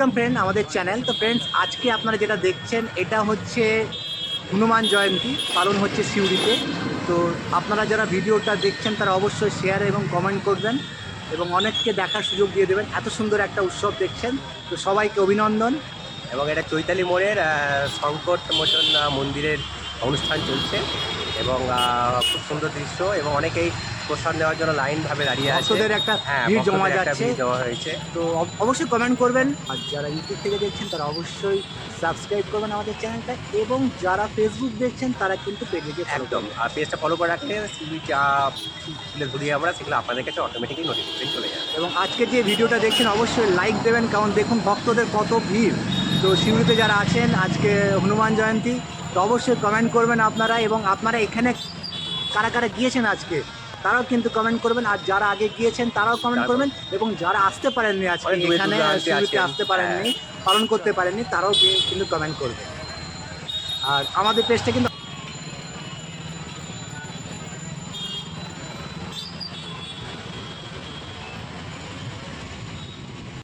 Welcome friend আমাদের channel তো friends আজকে আপনারা যেটা দেখছেন, এটা হচ্ছে হনুমান জয়ন্তী, পালন হচ্ছে সিউড়িতে। তো, আপনারা যারা ভিডিওটা দেখছেন, তারা অবশ্যই শেয়ার এবং কমেন্ট করবেন এবং অনেককে দেখার সুযোগ দিয়ে দেবেন। এত সুন্দর একটা উৎসব দেখছেন। তো, সবাইকে অভিনন্দন। এবং এটা চৈতালি মোড়ের সংকট মোচন মন্দিরের অনুষ্ঠান চলছে এবং খুব সুন্দর দৃশ্য এবং অনেকেই প্রসাদ নেওয়ার জন্য লাইন ভাবে দাঁড়িয়ে আছে। ভক্তদের একটা হ্যাঁ ভিড় জমা যাচ্ছে। জমা হয়েছে। তো অব- অবশ্যই কমেন্ট করবেন। আর যারা ইউটিউব থেকে দেখছেন তারা অবশ্যই সাবস্ক্রাইব করবেন আমাদের চ্যানেলটা এবং যারা ফেসবুক দেখছেন তারা কিন্তু পেজে একদম। আর পেজটা ফলো করে রাখলে যা তুলে ধরি আমরা সেগুলো আপনাদের কাছে অটোমেটিকলি নোটিফিকেশন চলে যাবে এবং আজকে যে ভিডিওটা দেখছেন অবশ্যই লাইক দেবেন কারণ দেখুন ভক্তদের কত ভিড়। তো শিউরিতে যারা আছেন আজকে হনুমান জয়ন্তী তো অবশ্যই কমেন্ট করবেন আপনারা এবং আপনারা এখানে কারা কারা গিয়েছেন আজকে তারাও কিন্তু কমেন্ট করবেন। আর যারা আগে গিয়েছেন তারাও কমেন্ট করবেন এবং যারা আসতে পারেননি আজকে এখানে। আসতে পারেননি পালন করতে পারেননি তারাও কিন্তু কমেন্ট করবে আর আমাদের পেজটা কিন্তু